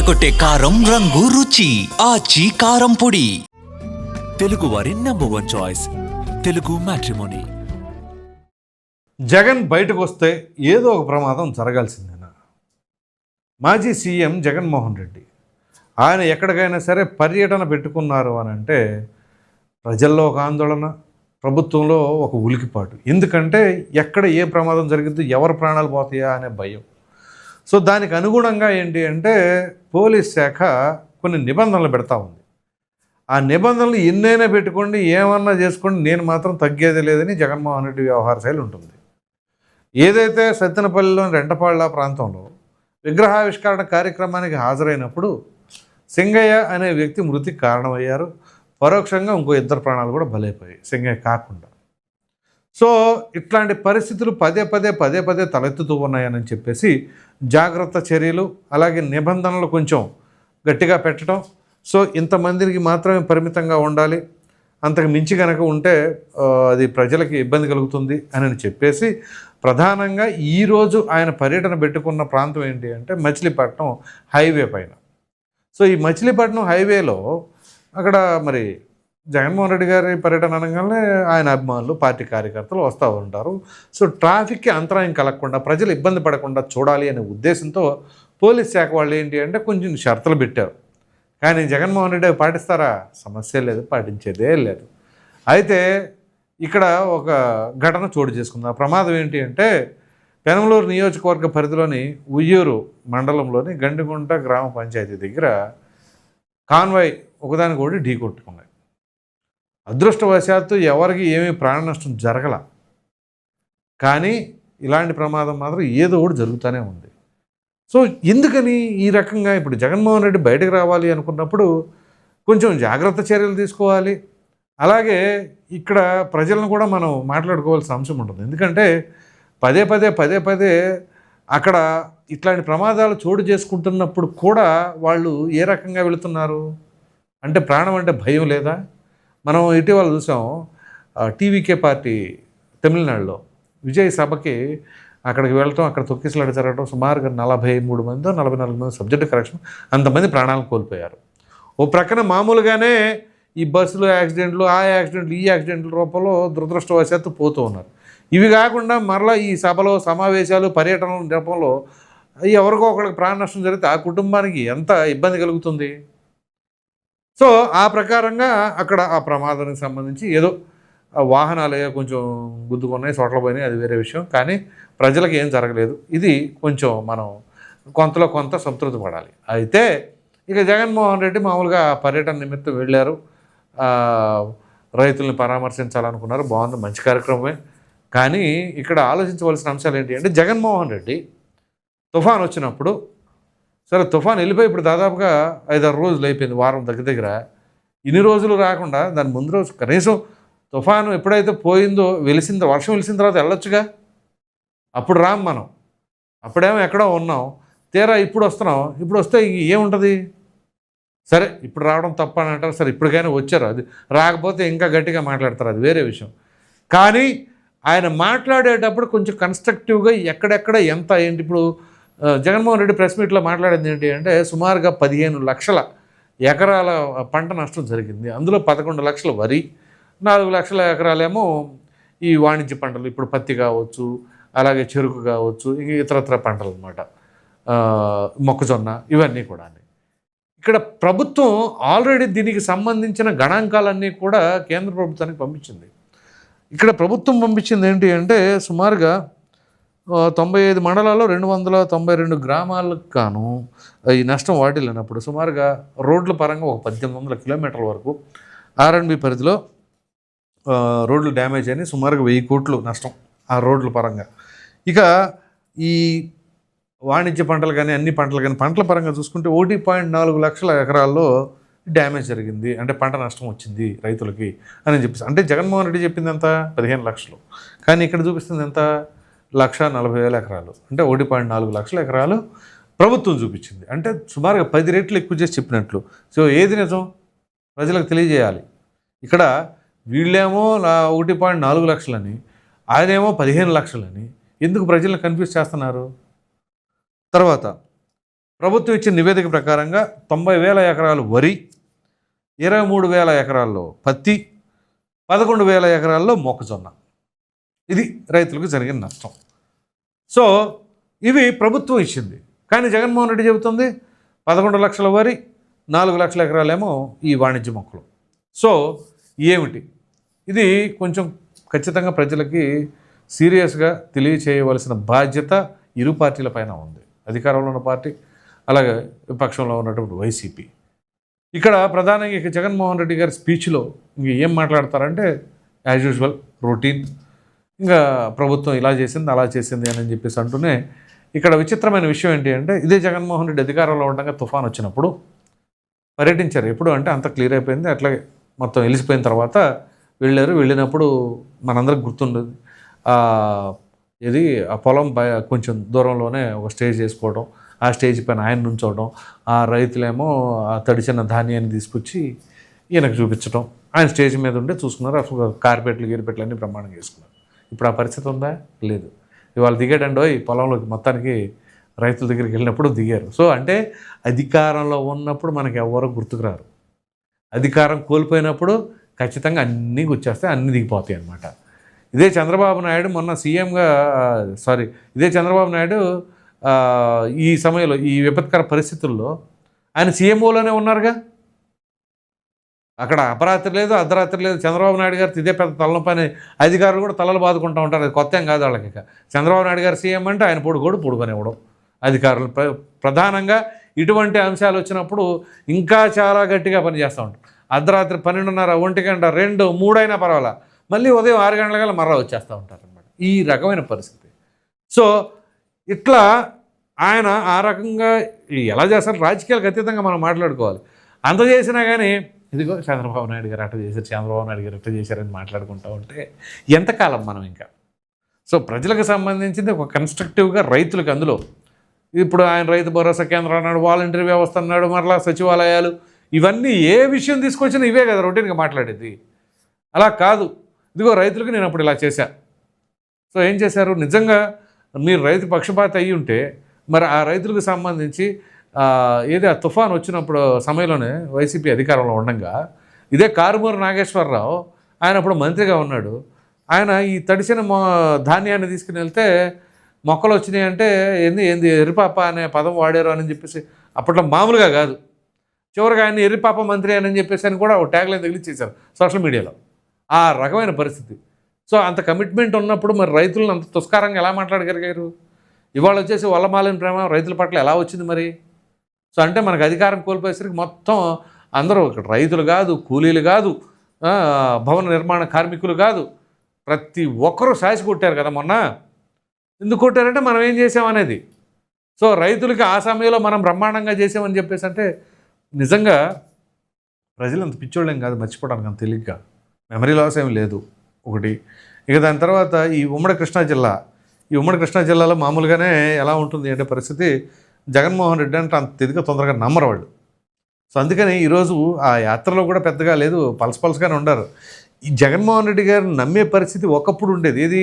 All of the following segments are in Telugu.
అదరకొట్టే కారం రంగు రుచి. ఆచి కారం పొడి. తెలుగు వారి number one choice Telugu matrimony Jagan బయటకు వస్తే ఏదో ఒక ప్రమాదం జరగాల్సిందేనా? మాజీ సీఎం జగన్మోహన్ రెడ్డి. ఆయన ఎక్కడికైనా సరే పర్యటన పెట్టుకున్నారు అని అంటే ప్రజల్లో ఒక ఆందోళన ప్రభుత్వంలో ఒక ఉలికిపాటు. ఎందుకంటే ఎక్కడ ఏ ప్రమాదం జరిగిద్దో ఎవరి ప్రాణాలు పోతాయా అనే భయం. సో దానికి అనుగుణంగా ఏంటి అంటే పోలీస్ శాఖ కొన్ని నిబంధనలు పెడతా ఉంది. ఆ నిబంధనలు ఎన్నైనా పెట్టుకోండి ఏమన్నా చేసుకోండి నేను మాత్రం తగ్గేది లేదని జగన్మోహన్ రెడ్డి వ్యవహార శైలి ఉంటుంది. ఏదైతే సత్తెనపల్లిలోని రెంటపాళ్ళ ప్రాంతంలో విగ్రహావిష్కరణ కార్యక్రమానికి హాజరైనప్పుడు సింగయ్య అనే వ్యక్తి మృతికి కారణమయ్యారు. పరోక్షంగా ఇంకో ఇద్దరు ప్రాణాలు కూడా బలైపోయాయి. సింగయ్య కాకుండా. సో ఇట్లాంటి పరిస్థితులు పదే పదే పదే పదే తలెత్తుతూ ఉన్నాయని చెప్పేసి జాగ్రత్త చర్యలు అలాగే నిబంధనలు కొంచెం గట్టిగా పెట్టడం. సో ఇంతమందికి మాత్రమే పరిమితంగా ఉండాలి. అంతకు మించి కనుక ఉంటే అది ప్రజలకి ఇబ్బంది కలుగుతుంది అని చెప్పేసి ప్రధానంగా ఈరోజు ఆయన పర్యటన పెట్టుకున్న ప్రాంతం ఏంటి అంటే మచిలీపట్నం హైవే పైన. సో ఈ మచిలీపట్నం హైవేలో అక్కడ మరి జగన్మోహన్ రెడ్డి గారి పర్యటన అనగానే ఆయన అభిమానులు పార్టీ కార్యకర్తలు వస్తూ ఉంటారు. సో ట్రాఫిక్కి అంతరాయం కలగకుండా ప్రజలు ఇబ్బంది పడకుండా చూడాలి అనే ఉద్దేశంతో పోలీస్ శాఖ వాళ్ళు ఏంటి అంటే కొంచెం షరతులు పెట్టారు. కానీ జగన్మోహన్ రెడ్డి అవి పాటిస్తారా? సమస్య లేదు పాటించేదే లేదు. అయితే ఇక్కడ ఒక ఘటన చోటు చేసుకుందాం. ఆ ప్రమాదం ఏంటి అంటే పెనమలూరు నియోజకవర్గ పరిధిలోని ఉయ్యూరు మండలంలోని గండిగుంట గ్రామ పంచాయతీ దగ్గర కాన్వాయ్ ఒకదానికి ఒకటి ఢీ కొట్టుకున్నాయి అదృష్టవశాత్తు ఎవరికి ఏమీ ప్రాణ నష్టం జరగల. కానీ ఇలాంటి ప్రమాదం మాత్రం ఏదో ఒకటి జరుగుతూనే ఉంది. సో ఎందుకని ఈ రకంగా ఇప్పుడు జగన్మోహన్ రెడ్డి బయటకు రావాలి అనుకున్నప్పుడు కొంచెం జాగ్రత్త చర్యలు తీసుకోవాలి. అలాగే ఇక్కడ ప్రజలను కూడా మనం మాట్లాడుకోవాల్సిన అంశం ఉంటుంది. ఎందుకంటే పదే పదే పదే పదే అక్కడ ఇట్లాంటి ప్రమాదాలు చోటు చేసుకుంటున్నప్పుడు కూడా వాళ్ళు ఏ రకంగా వెళుతున్నారు? అంటే ప్రాణం అంటే భయం లేదా? మనం ఇటీవల చూసాం టీవీకే పార్టీ తమిళనాడులో విజయ్ సభకి అక్కడికి వెళ్ళటం అక్కడ తొక్కిసలాట జరగడం సుమారుగా నలభై మూడు మంది నలభై నాలుగు మంది సబ్జెక్టు కరెక్షన్ అంతమంది ప్రాణాలను కోల్పోయారు. ఓ ప్రక్కన మామూలుగానే ఈ బస్సులు యాక్సిడెంట్లు ఆ యాక్సిడెంట్లు ఈ యాక్సిడెంట్ల రూపంలో దురదృష్టవశాత్తు పోతూ ఉన్నారు. ఇవి కాకుండా మరలా ఈ సభలో సమావేశాలు పర్యటనల రూపంలో ఎవరికో ఒకరికి ప్రాణ నష్టం జరిగితే ఆ కుటుంబానికి ఎంత ఇబ్బంది కలుగుతుంది? సో ఆ ప్రకారంగా అక్కడ ఆ ప్రమాదానికి సంబంధించి ఏదో వాహనాలు కొంచెం గుద్దుకున్నాయి చోట్ల పోయినాయి అది వేరే విషయం. కానీ ప్రజలకు ఏం జరగలేదు. ఇది కొంచెం మనం కొంతలో కొంత సంతృప్తి పడాలి. అయితే ఇక జగన్మోహన్ రెడ్డి మామూలుగా పర్యటన నిమిత్తం వెళ్ళారు. రైతుల్ని పరామర్శించాలనుకున్నారు. బాగుంది మంచి కార్యక్రమమే. కానీ ఇక్కడ ఆలోచించవలసిన అంశాలు ఏంటి అంటే జగన్మోహన్ రెడ్డి తుఫాన్ వచ్చినప్పుడు సరే తుఫాన్ వెళ్ళిపోయి ఇప్పుడు దాదాపుగా ఐదారు రోజులు అయిపోయింది వారం దగ్గర దగ్గర. ఇన్ని రోజులు రాకుండా దాని ముందు రోజు కనీసం తుఫాను ఎప్పుడైతే పోయిందో వెలిసిన వర్షం వెలిసిన తర్వాత వెళ్ళొచ్చుగా? అప్పుడు రాం మనం. అప్పుడేమో ఎక్కడో ఉన్నాం. తీరా ఇప్పుడు వస్తున్నాం. ఇప్పుడు వస్తే ఏముంటుంది? సరే ఇప్పుడు రావడం తప్ప అని అంటారు. సరే ఇప్పటికైనా వచ్చారు. అది రాకపోతే ఇంకా గట్టిగా మాట్లాడతారు. అది వేరే విషయం. కానీ ఆయన మాట్లాడేటప్పుడు కొంచెం కన్స్ట్రక్టివ్గా ఎక్కడెక్కడ ఎంత ఏంటి ఇప్పుడు? జగన్మోహన్ రెడ్డి ప్రెస్ మీట్లో మాట్లాడింది ఏంటి అంటే సుమారుగా పదిహేను లక్షల ఎకరాల పంట నష్టం జరిగింది. అందులో పదకొండు లక్షల వరి నాలుగు లక్షల ఎకరాలేమో ఈ వాణిజ్య పంటలు ఇప్పుడు పత్తి కావచ్చు అలాగే చెరుకు కావచ్చు ఇంక ఇతరత్ర పంటలు అనమాట మొక్కజొన్న ఇవన్నీ కూడా ఇక్కడ ప్రభుత్వం ఆల్రెడీ దీనికి సంబంధించిన గణాంకాలన్నీ కూడా కేంద్ర ప్రభుత్వానికి పంపించింది. ఇక్కడ ప్రభుత్వం పంపించింది ఏంటి అంటే సుమారుగా తొంభై ఐదు మండలాల్లో రెండు వందల తొంభై రెండు గ్రామాలకు గాను ఈ నష్టం వాటిల్లినప్పుడు సుమారుగా రోడ్ల పరంగా ఒక పద్దెనిమిది వందల కిలోమీటర్ల వరకు ఆర్ఎండ్బి పరిధిలో రోడ్లు డ్యామేజ్ అని సుమారుగా వెయ్యి కోట్లు నష్టం ఆ రోడ్ల పరంగా. ఇక ఈ వాణిజ్య పంటలు కానీ అన్ని పంటలు కానీ పంటల పరంగా చూసుకుంటే ఒకటి పాయింట్ నాలుగు లక్షల ఎకరాల్లో డ్యామేజ్ జరిగింది. అంటే పంట నష్టం వచ్చింది రైతులకి అని చెప్పేసి. అంటే జగన్మోహన్ రెడ్డి చెప్పింది ఎంత? పదిహేను లక్షలు. కానీ ఇక్కడ చూపిస్తుంది ఎంత? లక్ష నలభై వేల ఎకరాలు. అంటే ఒకటి పాయింట్ నాలుగు లక్షల ఎకరాలు ప్రభుత్వం చూపించింది. అంటే సుమారుగా పది రెట్లు ఎక్కువ చేసి చెప్పినట్లు. సో ఏది నిజం? ప్రజలకు తెలియజేయాలి. ఇక్కడ వీళ్ళేమో ఒకటి పాయింట్ నాలుగు లక్షలని ఆయనేమో పదిహేను లక్షలని ఎందుకు ప్రజలను కన్ఫ్యూజ్ చేస్తున్నారు? తర్వాత ప్రభుత్వం ఇచ్చిన నివేదిక ప్రకారంగా తొంభై వేల ఎకరాలు వరి ఇరవై మూడు వేల ఎకరాల్లో పత్తి పదకొండు వేల ఎకరాల్లో మొక్కజొన్న. ఇది రైతులకు జరిగిన నష్టం. సో ఇవి ప్రభుత్వం ఇచ్చింది. కానీ జగన్మోహన్ రెడ్డి చెబుతుంది పదకొండు లక్షల వరి నాలుగు లక్షల ఎకరాలేమో ఈ వాణిజ్య మొక్కలు. సో ఏమిటి? ఇది కొంచెం ఖచ్చితంగా ప్రజలకి సీరియస్గా తెలియచేయవలసిన బాధ్యత ఇరు పార్టీల పైన ఉంది. అధికారంలో ఉన్న పార్టీ అలాగే విపక్షంలో ఉన్నటువంటి వైసీపీ. ఇక్కడ ప్రధానంగా ఇక జగన్మోహన్ రెడ్డి గారి స్పీచ్లో ఇంక ఏం మాట్లాడతారంటే యాజ్ యూజువల్ రొటీన్ ఇంకా ప్రభుత్వం ఇలా చేసింది అలా చేసింది అని చెప్పేసి అంటూనే ఇక్కడ విచిత్రమైన విషయం ఏంటి అంటే ఇదే జగన్మోహన్ రెడ్డి అధికారంలో ఉండగా తుఫాన్ వచ్చినప్పుడు పర్యటించారు. ఎప్పుడు అంటే అంత క్లియర్ అయిపోయింది. అట్లాగే మొత్తం వెలిసిపోయిన తర్వాత వెళ్ళారు. వెళ్ళినప్పుడు మనందరికి గుర్తుండదు. ఇది ఆ పొలం బయ కొంచెం దూరంలోనే ఒక స్టేజ్ చేసుకోవడం ఆ స్టేజ్ పైన ఆయన నుంచోవడం ఆ రైతులేమో ఆ తడిచిన ధాన్యాన్ని తీసుకొచ్చి ఈయనకు చూపించడం ఆయన స్టేజ్ మీద ఉండే చూసుకున్నారు. కార్పెట్లు గీర్పెట్లు అన్నీ ప్రమాణం చేసుకున్నారు ఇప్పుడు ఆ పరిస్థితి ఉందా? లేదు. ఇవాళ దిగాడండో ఈ పొలంలోకి మొత్తానికి రైతుల దగ్గరికి వెళ్ళినప్పుడు దిగారు. సో అంటే అధికారంలో ఉన్నప్పుడు మనకి ఎవరో గుర్తుకురారు. అధికారం కోల్పోయినప్పుడు ఖచ్చితంగా అన్నీ వచ్చేస్తాయి అన్నీ దిగిపోతాయి అన్నమాట. ఇదే చంద్రబాబు నాయుడు మొన్న సీఎంగా సారీ ఇదే చంద్రబాబు నాయుడు ఈ సమయంలో ఈ విపత్కర పరిస్థితుల్లో ఆయన సీఎంఓలోనే ఉన్నారుగా? అక్కడ అపరాత్రి లేదు అర్ధరాత్రి లేదు. చంద్రబాబు నాయుడు గారు ఇదే పెద్ద తలనొప్పని అధికారులు కూడా తలలు బాదుకుంటూ ఉంటారు. అది కొత్త ఏం కాదు వాళ్ళకి ఇక. చంద్రబాబు నాయుడు గారు సీఎం అంటే ఆయన పొడుగోడు పొడుగునివ్వడం అధికారులు ప్ర- ప్రధానంగా ఇటువంటి అంశాలు వచ్చినప్పుడు ఇంకా చాలా గట్టిగా పనిచేస్తూ ఉంటారు. అర్ధరాత్రి పన్నెండున్నర ఒంటి గంట రెండు మూడైనా పర్వాలా. మళ్ళీ ఉదయం ఆరు గంటలకల్లా మర్రా వచ్చేస్తూ ఉంటారు అనమాట ఈ రకమైన పరిస్థితి. సో ఇట్లా ఆయన ఆ రకంగా ఎలా చేస్తారు? రాజకీయాలకు అతీతంగా మనం మాట్లాడుకోవాలి. అంత చేసినా కానీ ఇదిగో చంద్రబాబు నాయుడు గారు అట్లా చేశారు చంద్రబాబు నాయుడు గారు అట్లా చేశారని మాట్లాడుకుంటూ ఉంటే ఎంతకాలం మనం ఇంకా? సో ప్రజలకు సంబంధించింది ఒక కన్స్ట్రక్టివ్గా రైతులకు అందులో. ఇప్పుడు ఆయన రైతు భరోసా కేంద్రం అన్నాడు వాలంటీర్ వ్యవస్థ అన్నాడు మరలా సచివాలయాలు ఇవన్నీ ఏ విషయం తీసుకొచ్చినా ఇవే కదా రొటీన్గా మాట్లాడేది. అలా కాదు. ఇదిగో రైతులకు నేను అప్పుడు ఇలా చేశా. సో ఏం చేశారు? నిజంగా మీరు రైతు పక్షపాత అయ్యి ఉంటే మరి ఆ రైతులకు సంబంధించి ఏది ఆ తుఫాన్ వచ్చినప్పుడు సమయంలోనే వైసీపీ అధికారంలో ఉండగా ఇదే కారుమూరు నాగేశ్వరరావు ఆయన అప్పుడు మంత్రిగా ఉన్నాడు. ఆయన ఈ తడిసిన మొ ధాన్యాన్ని తీసుకుని వెళ్తే మొక్కలు వచ్చినాయి అంటే ఏంది ఏంది ఎర్రిపాప అనే పదం వాడారు అని చెప్పేసి అప్పట్లో మామూలుగా కాదు. చివరిగా ఆయన ఎర్రిపాప మంత్రి అని చెప్పేసి అని కూడా ఒక ట్యాగ్లైన్ తగిలిచ్చేశారు సోషల్ మీడియాలో. ఆ రకమైన పరిస్థితి. సో అంత కమిట్మెంట్ ఉన్నప్పుడు మరి రైతులను అంత తుస్కారంగా ఎలా మాట్లాడగలిగారు? ఇవాళ వచ్చేసి వల్లమాలిన ప్రేమ రైతుల పట్ల ఎలా వచ్చింది మరి? సో అంటే మనకు అధికారం కోల్పోయేసరికి మొత్తం అందరూ ఇక్కడ రైతులు కాదు కూలీలు కాదు భవన నిర్మాణ కార్మికులు కాదు ప్రతి ఒక్కరూ సాసి కొట్టారు కదా మొన్న. ఎందుకు కొట్టారంటే మనం ఏం చేసామనేది సో రైతులకి ఆ సమయంలో మనం బ్రహ్మాండంగా చేసామని చెప్పేసి అంటే నిజంగా ప్రజలు అంత పిచ్చోళ్ళేం కాదు మర్చిపోవడానికి అంత తెలియక మెమరీ లాస్ ఏమి లేదు ఒకటి. ఇక దాని తర్వాత ఈ ఉమ్మడి కృష్ణా జిల్లా. ఈ ఉమ్మడి కృష్ణా జిల్లాలో మామూలుగానే ఎలా ఉంటుంది అంటే పరిస్థితి జగన్మోహన్ రెడ్డి అంటే అంత తిరిగి తొందరగా నమ్మరు వాళ్ళు. సో అందుకని ఈరోజు ఆ యాత్రలో కూడా పెద్దగా లేదు పలస పలసగానే ఉండరు. ఈ జగన్మోహన్ రెడ్డి గారిని నమ్మే పరిస్థితి ఒకప్పుడు ఉండేది. ఏది?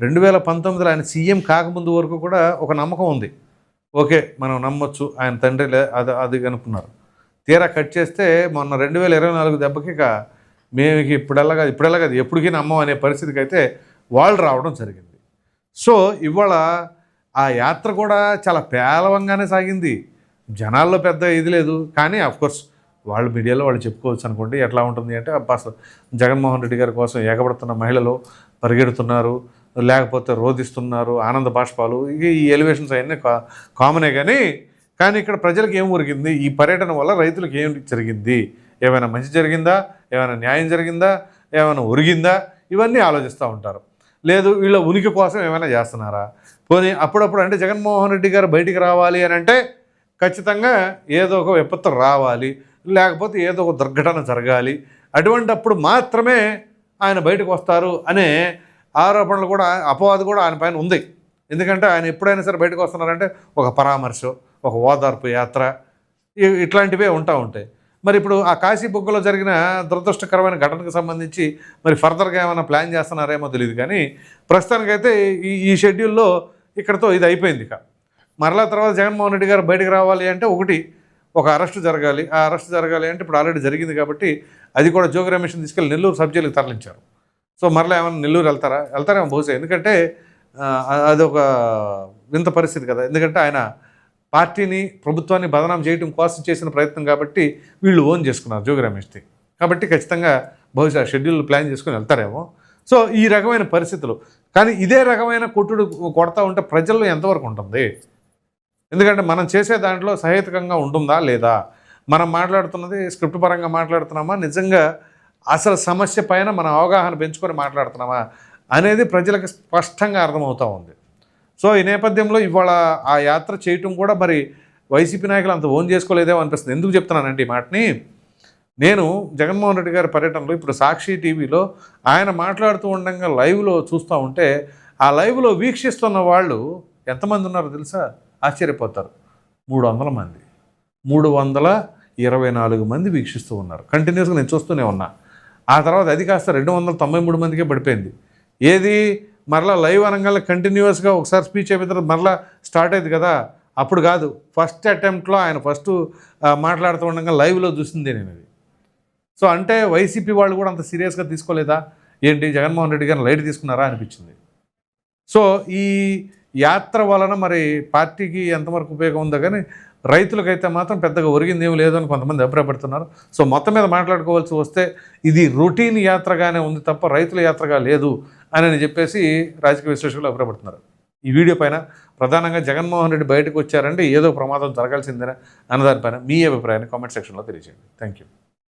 రెండు వేల పంతొమ్మిదిలో ఆయన సీఎం కాకముందు వరకు కూడా ఒక నమ్మకం ఉంది. ఓకే మనం నమ్మొచ్చు ఆయన తండ్రి లే అది అది అనుకున్నారు. తీరా కట్ చేస్తే మొన్న రెండు వేల ఇరవై నాలుగు దెబ్బకి ఇక మేము ఇప్పుడెల్లాగా ఇప్పుడల్లా కాదు ఇప్పుడల్లా కాదు ఎప్పటికీ నమ్మం అనే పరిస్థితికి అయితే వాళ్ళు రావడం జరిగింది. సో ఇవాళ ఆ యాత్ర కూడా చాలా పేలవంగానే సాగింది. జనాల్లో పెద్ద ఇది లేదు. కానీ కోర్స్ వాళ్ళు మీడియాలో వాళ్ళు చెప్పుకోవచ్చు అనుకోండి ఎట్లా ఉంటుంది అంటే అసలు జగన్మోహన్ రెడ్డి గారి కోసం ఏకపడుతున్న మహిళలు పరిగెడుతున్నారు లేకపోతే రోధిస్తున్నారు ఆనంద బాష్పాలు ఈ ఎలివేషన్స్ అవన్నీ కా కామనే కానీ కానీ ఇక్కడ ప్రజలకు ఏం ఉరిగింది ఈ పర్యటన వల్ల రైతులకు ఏం జరిగింది? ఏమైనా మంచి జరిగిందా? ఏమైనా న్యాయం జరిగిందా? ఏమైనా ఉరిగిందా ఇవన్నీ ఆలోచిస్తూ ఉంటారు. లేదు వీళ్ళ ఉనికి కోసం ఏమైనా చేస్తున్నారా? పోనీ అప్పుడప్పుడు అంటే జగన్మోహన్ రెడ్డి గారు బయటికి రావాలి అని అంటే ఖచ్చితంగా ఏదో ఒక విపత్తు రావాలి లేకపోతే ఏదో ఒక దుర్ఘటన జరగాలి. అటువంటప్పుడు మాత్రమే ఆయన బయటకు వస్తారు అనే ఆరోపణలు కూడా అపవాదు కూడా ఆయన పైన ఉంది. ఎందుకంటే ఆయన ఎప్పుడైనా సరే బయటకు వస్తున్నారంటే ఒక పరామర్శ ఒక ఓదార్పు యాత్ర ఇట్లాంటివే ఉంటా ఉంటాయి. మరి ఇప్పుడు ఆ కాశీ బొగ్గులో జరిగిన దురదృష్టకరమైన ఘటనకు సంబంధించి మరి ఫర్దర్గా ఏమైనా ప్లాన్ చేస్తున్నారేమో తెలియదు కానీ ప్రస్తుతానికైతే ఈ ఈ షెడ్యూల్లో ఇక్కడతో ఇది అయిపోయింది ఇక. మరలా తర్వాత జగన్మోహన్ రెడ్డి గారు బయటకు రావాలి అంటే ఒకటి ఒక అరెస్ట్ జరగాలి. ఆ అరెస్ట్ జరగాలి అంటే ఇప్పుడు ఆల్రెడీ జరిగింది కాబట్టి అది కూడా జోగి రమేష్ని తీసుకెళ్ళి నెల్లూరు సబ్జెక్టులకు తరలించారు. సో మరలా ఏమైనా నెల్లూరు వెళ్తారా? వెళ్తారేమో బహుశా. ఎందుకంటే అది ఒక వింత పరిస్థితి కదా. ఎందుకంటే ఆయన పార్టీని ప్రభుత్వాన్ని బదనాం చేయడం కోసం చేసిన ప్రయత్నం కాబట్టి వీళ్ళు ఓన్ చేసుకున్నారు జోగి రమేష్ది. కాబట్టి ఖచ్చితంగా బహుశా షెడ్యూల్ ప్లాన్ చేసుకుని వెళ్తారేమో. సో ఈ రకమైన పరిస్థితులు. కానీ ఇదే రకమైన కొట్టుడు కొడతా ఉంటే ప్రజల్లో ఎంతవరకు ఉంటుంది? ఎందుకంటే మనం చేసే దాంట్లో సహేతుకంగా ఉంటుందా లేదా? మనం మాట్లాడుతున్నది స్క్రిప్ట్ పరంగా మాట్లాడుతున్నామా? నిజంగా అసలు సమస్య పైన మన అవగాహన పెంచుకొని మాట్లాడుతున్నామా? అనేది ప్రజలకు స్పష్టంగా అర్థమవుతూ ఉంది. సో ఈ నేపథ్యంలో ఇవాళ ఆ యాత్ర చేయటం కూడా మరి వైసీపీ నాయకులు అంత ఓన్ చేసుకోలేదేమో అనిపిస్తుంది. ఎందుకు చెప్తున్నానంటే ఈ మాటని? నేను జగన్మోహన్ రెడ్డి గారి పర్యటనలో ఇప్పుడు సాక్షి టీవీలో ఆయన మాట్లాడుతూ ఉండగా లైవ్లో చూస్తూ ఉంటే ఆ లైవ్లో వీక్షిస్తున్న వాళ్ళు ఎంతమంది ఉన్నారో తెలుసా? ఆశ్చర్యపోతారు. మూడు వందల మంది. మూడు వందల ఇరవై నాలుగు మంది వీక్షిస్తూ ఉన్నారు. కంటిన్యూస్గా నేను చూస్తూనే ఉన్నా. ఆ తర్వాత అది కాస్త రెండు వందల తొంభై మూడు మందికే పడిపోయింది. ఏది? మరలా లైవ్ అనగానే కంటిన్యూస్గా ఒకసారి స్పీచ్ అయిపోయిన తర్వాత మరలా స్టార్ట్ అయింది కదా? అప్పుడు కాదు. ఫస్ట్ అటెంప్ట్లో ఆయన ఫస్ట్ మాట్లాడుతూ ఉండగా లైవ్లో చూసిందే నేను అది సో అంటే వైసీపీ వాళ్ళు కూడా అంత సీరియస్గా తీసుకోలేదా? ఏంటి? జగన్మోహన్ రెడ్డి గారిని లైట్ తీసుకున్నారా అనిపించింది. సో ఈ యాత్ర వలన మరి పార్టీకి ఎంతవరకు ఉపయోగం ఉందో కానీ రైతులకైతే మాత్రం పెద్దగా ఒరిగింది ఏమి లేదు అని కొంతమంది అభిప్రాయపడుతున్నారు. సో మొత్తం మీద మాట్లాడుకోవాల్సి వస్తే ఇది రొటీన్ యాత్రగానే ఉంది తప్ప రైతుల యాత్రగా లేదు అని చెప్పేసి రాజకీయ విశ్లేషకులు అభిప్రాయపడుతున్నారు. ఈ వీడియో పైన ప్రధానంగా జగన్మోహన్ రెడ్డి బయటకు వచ్చారంటే ఏదో ప్రమాదం జరగాల్సిందేనా అన్నదానిపైన మీ అభిప్రాయాన్ని కామెంట్ సెక్షన్లో తెలియజేయండి. Thank you